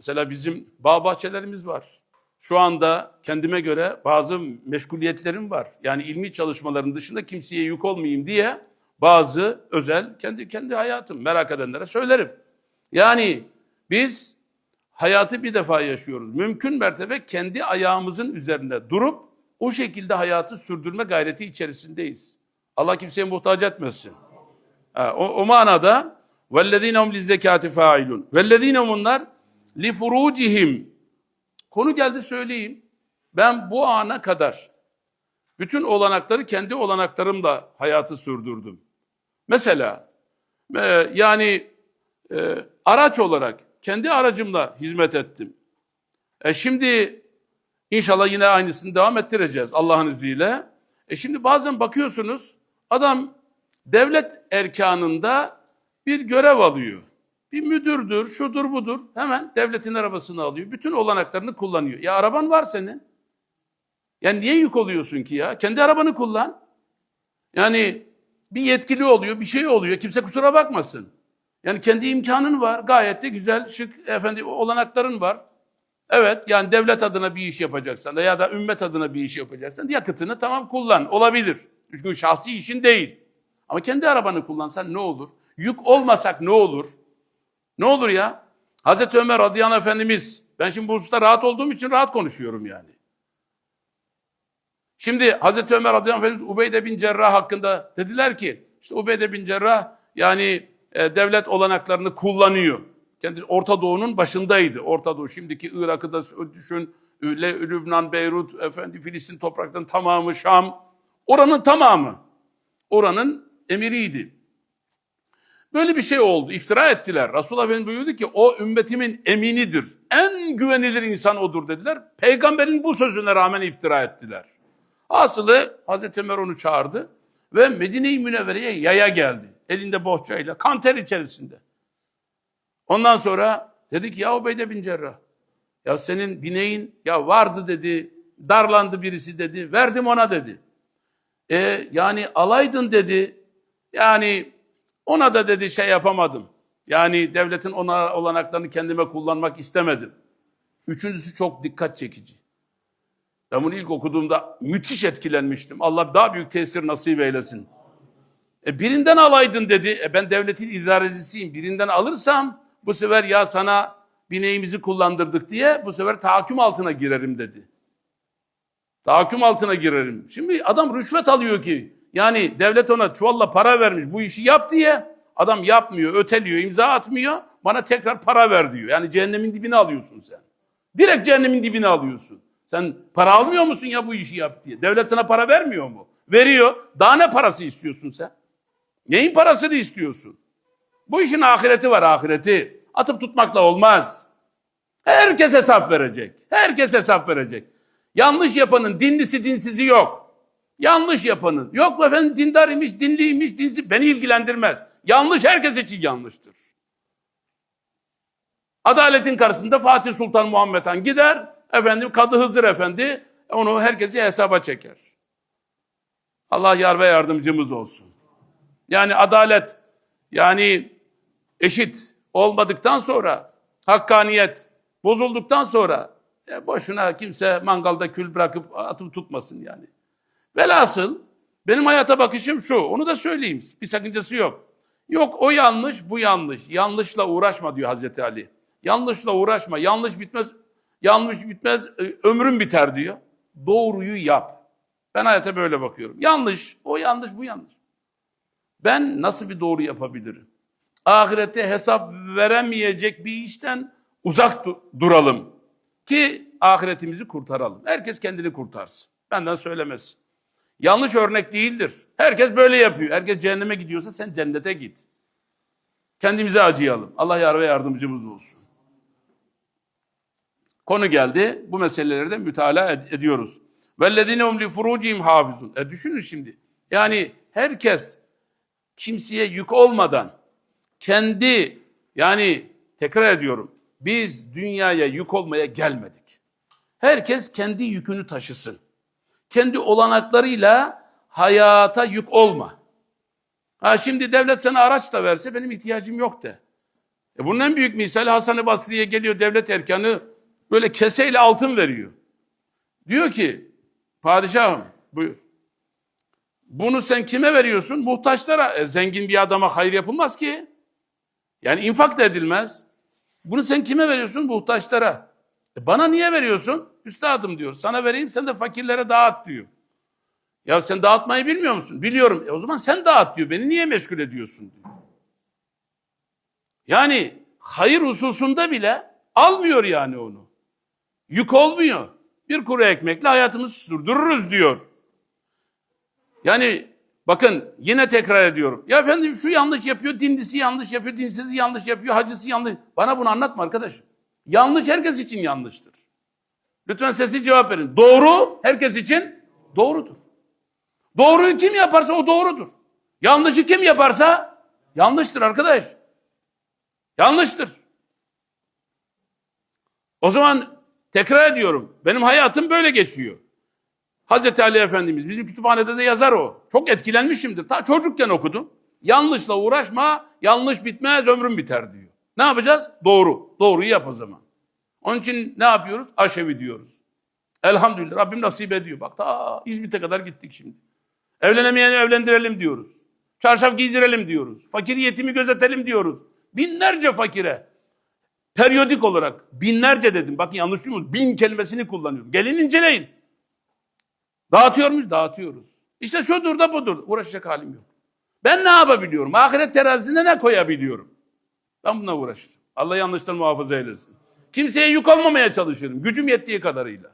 Mesela bizim bağ bahçelerimiz var. Şu anda kendime göre bazı meşguliyetlerim var. Yani ilmi çalışmaların dışında kimseye yük olmayayım diye bazı özel kendi kendi hayatım merak edenlere söylerim. Yani biz hayatı bir defa yaşıyoruz. Mümkün mertebe kendi ayağımızın üzerinde durup o şekilde hayatı sürdürme gayreti içerisindeyiz. Allah kimseye muhtaç etmesin. O, o manada وَالَّذ۪ينَ هُمْ لِزَّكَاتِ فَاِلُونَ وَالَّذ۪ينَ bunlar li furucihim. Konu geldi söyleyeyim. Ben bu ana kadar bütün olanakları kendi olanaklarımla hayatı sürdürdüm. Mesela e, yani e, araç olarak kendi aracımla hizmet ettim. E şimdi inşallah yine aynısını devam ettireceğiz Allah'ın izniyle. E şimdi bazen bakıyorsunuz adam devlet erkanında bir görev alıyor. Bir müdürdür, şudur budur. Hemen devletin arabasını alıyor. Bütün olanaklarını kullanıyor. Ya araban var senin. Yani niye yük oluyorsun ki ya? Kendi arabanı kullan. Yani bir yetkili oluyor, bir şey oluyor. Kimse kusura bakmasın. Yani kendi imkanın var. Gayet de güzel, şık, efendi olanakların var. Evet, yani devlet adına bir iş yapacaksan da ya da ümmet adına bir iş yapacaksan yakıtını tamam kullan. Olabilir. Çünkü şahsi işin değil. Ama kendi arabanı kullansan ne olur? Yük olmasak ne olur? Ne olur ya? Hazreti Ömer radıyallahu anh efendimiz, ben şimdi bu hususta rahat olduğum için rahat konuşuyorum yani. Şimdi Hazreti Ömer radıyallahu anh efendimiz Ubeyde bin Cerrah hakkında dediler ki, işte Ubeyde bin Cerrah yani e, devlet olanaklarını kullanıyor. Kendisi Orta Doğu'nun başındaydı. Orta Doğu şimdiki Irak'ı da düşün, Lübnan, Beyrut, efendi Filistin topraklarının tamamı, Şam. Oranın tamamı. Oranın emiriydi. Böyle bir şey oldu. İftira ettiler. Resulullah Efendimiz buyurdu ki o ümmetimin eminidir. En güvenilir insan odur dediler. Peygamberin bu sözüne rağmen iftira ettiler. Asılı Hazreti Ömer onu çağırdı ve Medine-i Münevvere'ye yaya geldi. Elinde bohçayla, kanter içerisinde. Ondan sonra dedi ki ya Ubeyde bin Cerrah, ya senin bineğin ya vardı dedi, darlandı birisi dedi, verdim ona dedi. E, yani alaydın dedi, yani ona da dedi şey yapamadım. Yani devletin ona olanaklarını kendime kullanmak istemedim. Üçüncüsü çok dikkat çekici. Ben bunu ilk okuduğumda müthiş etkilenmiştim. Allah daha büyük tesir nasip eylesin. E birinden alaydın dedi. E ben devletin idarecisiyim. Birinden alırsam bu sefer ya sana bineğimizi kullandırdık diye bu sefer tahakküm altına girerim dedi. Tahakküm altına girerim. Şimdi adam rüşvet alıyor ki. Yani devlet ona çuvalla para vermiş bu işi yap diye. Adam yapmıyor, öteliyor, imza atmıyor. Bana tekrar para ver diyor. Yani cehennemin dibine alıyorsun sen. Direkt cehennemin dibine alıyorsun. Sen para almıyor musun ya bu işi yap diye? Devlet sana para vermiyor mu? Veriyor. Daha ne parası istiyorsun sen? Neyin parasını istiyorsun? Bu işin ahireti var ahireti. Atıp tutmakla olmaz. Herkes hesap verecek. Herkes hesap verecek. Yanlış yapanın dinlisi dinsizi yok. Yanlış yapanın. Yok efendim dindar imiş, dinliymiş, dinsiz. Beni ilgilendirmez. Yanlış herkes için yanlıştır. Adaletin karşısında Fatih Sultan Muhammed Han gider. Efendim Kadı Hızır Efendi onu herkesi hesaba çeker. Allah yar ve yardımcımız olsun. Yani adalet, yani eşit olmadıktan sonra, hakkaniyet bozulduktan sonra e, boşuna kimse mangalda kül bırakıp atıp tutmasın yani. Velhasıl benim hayata bakışım şu, onu da söyleyeyim, bir sakıncası yok. Yok o yanlış, bu yanlış. Yanlışla uğraşma diyor Hazreti Ali. Yanlışla uğraşma, yanlış bitmez, yanlış bitmez, e, ömrün biter diyor. Doğruyu yap. Ben hayata böyle bakıyorum. Yanlış, o yanlış, bu yanlış. Ben nasıl bir doğru yapabilirim? Ahirette hesap veremeyecek bir işten uzak du- duralım. Ki ahiretimizi kurtaralım. Herkes kendini kurtarsın. Benden söylemesin. Yanlış örnek değildir. Herkes böyle yapıyor. Herkes cehenneme gidiyorsa sen cennete git. Kendimize acıyalım. Allah yar ve yardımcımız olsun. Konu geldi. Bu meseleleri de mütalaa ed ediyoruz. Vellezine hum li furucihim hafizun. E düşünün şimdi. Yani herkes kimseye yük olmadan kendi yani tekrar ediyorum biz dünyaya yük olmaya gelmedik. Herkes kendi yükünü taşısın. Kendi olanaklarıyla hayata yük olma. Ha şimdi devlet sana araç da verse benim ihtiyacım yok de. E bunun en büyük misali Hasan-ı Basri'ye geliyor devlet erkanı böyle keseyle altın veriyor. Diyor ki padişahım buyur. Bunu sen kime veriyorsun? Muhtaçlara. E, zengin bir adama hayır yapılmaz ki. Yani infak da edilmez. Bunu sen kime veriyorsun? Muhtaçlara. E, bana niye veriyorsun? Üstadım diyor. Sana vereyim sen de fakirlere dağıt diyor. Ya sen dağıtmayı bilmiyor musun? Biliyorum. E, o zaman sen dağıt diyor. Beni niye meşgul ediyorsun diyor. Yani hayır hususunda bile almıyor yani onu. Yük olmuyor. Bir kuru ekmekle hayatımızı sürdürürüz diyor. Yani bakın yine tekrar ediyorum. Ya efendim şu yanlış yapıyor, dindisi yanlış yapıyor, dinsizi yanlış yapıyor, hacısı yanlış. Bana bunu anlatma arkadaşım. Yanlış herkes için yanlıştır. Lütfen sesi cevap verin. Doğru herkes için doğrudur. Doğruyu kim yaparsa o doğrudur. Yanlışı kim yaparsa yanlıştır arkadaş. Yanlıştır. O zaman tekrar ediyorum. Benim hayatım böyle geçiyor. Hazreti Ali Efendimiz bizim kütüphanede de yazar o. Çok etkilenmişimdir. Ta çocukken okudum. Yanlışla uğraşma, yanlış bitmez ömrüm biter diyor. Ne yapacağız? Doğru. Doğruyu yap o zaman. Onun için ne yapıyoruz? Aşevi diyoruz. Elhamdülillah Rabbim nasip ediyor. Bak ta İzmit'e kadar gittik şimdi. Evlenemeyeni evlendirelim diyoruz. Çarşaf giydirelim diyoruz. Fakir yetimi gözetelim diyoruz. Binlerce fakire periyodik olarak binlerce dedim. Bakın yanlış duymuyorsunuz. Bin kelimesini kullanıyorum. Gelin inceleyin. Dağıtıyor muyuz? Dağıtıyoruz. İşte şudur da budur. Uğraşacak halim yok. Ben ne yapabiliyorum? Ahiret terazisine ne koyabiliyorum? Ben bununla uğraşacağım. Allah yanlıştan muhafaza eylesin. Kimseye yük olmamaya çalışıyorum. Gücüm yettiği kadarıyla.